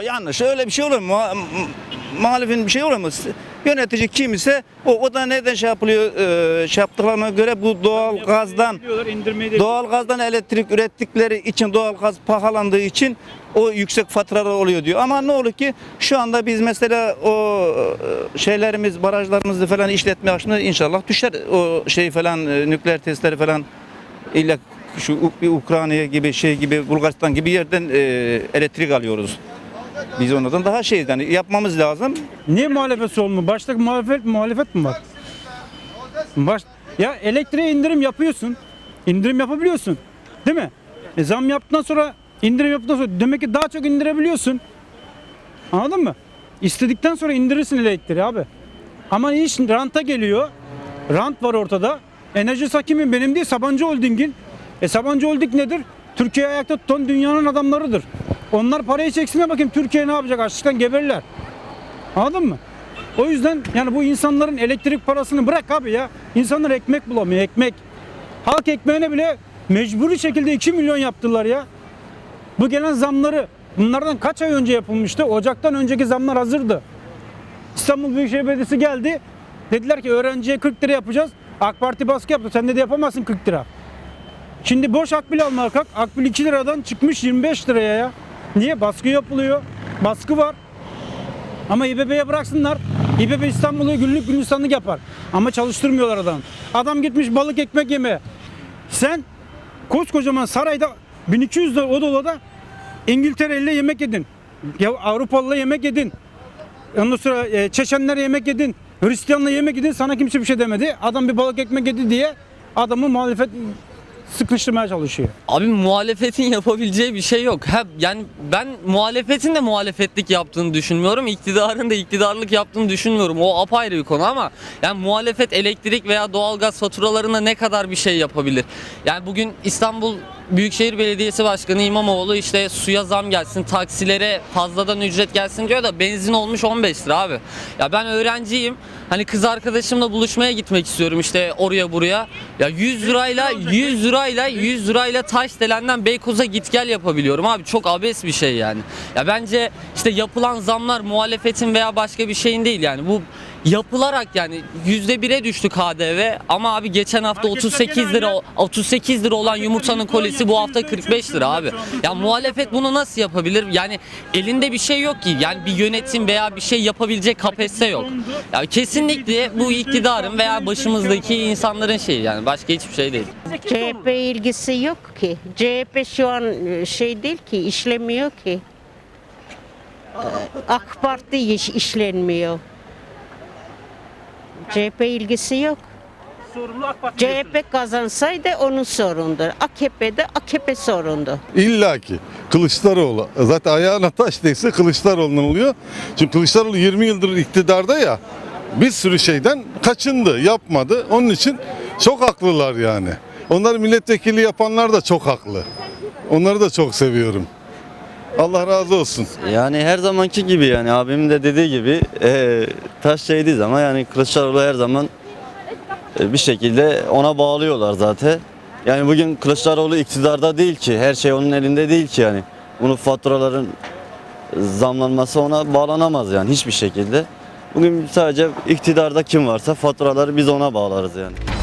Yok yanlış. Öyle bir şey olur mu? Ma- bir şey olur mu? Yönetici kim ise o, o da neden şey yapılıyor? E, şey yaptıklarına göre bu doğal gazdan doğal gazdan elektrik ürettikleri için doğal gaz pahalandığı için o yüksek faturalar oluyor diyor. Ama ne olur ki şu anda biz mesela o e, şeylerimiz, barajlarımızı falan işletme açtığında inşallah düşer o şey falan e, nükleer testleri falan illa şu bir Ukrayna gibi şey gibi Bulgaristan gibi yerden e, elektrik alıyoruz. Biz onlardan daha şeyiz yani yapmamız lazım. Niye muhalefet olmuyor? Başta muhalefet muhalefet mi var? Baş, ya elektriğe indirim yapıyorsun. İndirim yapabiliyorsun. Değil mi? E zam yaptıktan sonra indirim yaptıktan sonra demek ki daha çok indirebiliyorsun. Anladın mı? İstedikten sonra indirirsin elektriği abi. Ama iş ranta geliyor. Rant var ortada. Enerji Sakim'in benim değil Sabancı Holding'in. E Sabancı Holding nedir? Türkiye'yi ayakta tutan dünyanın adamlarıdır. Onlar parayı çeksinler bakayım Türkiye ne yapacak? Açlıktan geberirler. Anladın mı? O yüzden yani bu insanların elektrik parasını bırak abi ya. İnsanlar ekmek bulamıyor ekmek. Halk ekmeğine bile mecburi şekilde 2 milyon yaptılar ya. Bu gelen zamları bunlardan kaç ay önce yapılmıştı? Ocaktan önceki zamlar hazırdı. İstanbul Büyükşehir Belediyesi geldi. Dediler ki öğrenciye 40 lira yapacağız. AK Parti baskı yaptı. Sen de yapamazsın 40 lira. Şimdi boş akbil almaya kalk. Akbil 2 liradan çıkmış 25 liraya ya. Niye? Baskı yapılıyor. Baskı var. Ama İBB'ye bıraksınlar. İBB İstanbul'u günlük gülistanlık yapar. Ama çalıştırmıyorlar adam. Adam gitmiş balık ekmek yemeye. Sen koskocaman sarayda 1200 lira odalada İngiltere'yle yemek yedin. Ya Avrupalı'la yemek yedin. Ondan sonra e, Çeçenler'e yemek yedin. Hristiyanla yemek yedin. Sana kimse bir şey demedi. Adam bir balık ekmek yedi diye adamı muhalefet sıkıştırmaya çalışıyor. Abi muhalefetin yapabileceği bir şey yok. Ha, yani ben muhalefetin de muhalefetlik yaptığını düşünmüyorum. İktidarın da iktidarlık yaptığını düşünmüyorum. O apayrı bir konu ama yani muhalefet elektrik veya doğalgaz faturalarına ne kadar bir şey yapabilir? Yani bugün İstanbul Büyükşehir Belediyesi Başkanı İmamoğlu işte suya zam gelsin, taksilere fazladan ücret gelsin diyor da benzin olmuş 15 lira abi. Ya ben öğrenciyim. Hani kız arkadaşımla buluşmaya gitmek istiyorum işte oraya buraya. Ya 100 lirayla 100 lirayla 100 lirayla Taşdelen'den Beykoz'a git gel yapabiliyorum abi. Çok abes bir şey yani. Ya bence işte yapılan zamlar muhalefetin veya başka bir şeyin değil yani. Bu yapılarak yani yüzde bire düştü KDV ama abi geçen hafta Marketler 38 lira genelde- 38 lira olan yumurtanın kolisi bu hafta yüzde 45 lira abi. Ya muhalefet bunu nasıl yapabilir? Yani elinde bir şey yok ki. Yani bir yönetim veya bir şey yapabilecek kapasite yok. Ya kesinlikle bu iktidarın veya başımızdaki insanların şeyi yani başka hiçbir şey değil. CHP ilgisi yok ki. CHP şu an e, şey değil ki, işlemiyor ki. Ee, AK Parti iş, işlenmiyor. CHP ilgisi yok. Sorumlu AK Parti. CHP kazansaydı onun sorundu. AKP'de AKP sorundu. İlla ki Kılıçdaroğlu. Zaten ayağına taş değse Kılıçdaroğlu'ndan oluyor. Çünkü Kılıçdaroğlu 20 yıldır iktidarda ya bir sürü şeyden kaçındı, yapmadı. Onun için çok haklılar yani. Onları milletvekili yapanlar da çok haklı. Onları da çok seviyorum. Allah razı olsun. Yani her zamanki gibi yani abimin de dediği gibi e, taş şeydiği zaman yani Kılıçdaroğlu her zaman e, bir şekilde ona bağlıyorlar zaten. Yani bugün Kılıçdaroğlu iktidarda değil ki her şey onun elinde değil ki yani. Bunun faturaların zamlanması ona bağlanamaz yani hiçbir şekilde. Bugün sadece iktidarda kim varsa faturaları biz ona bağlarız yani.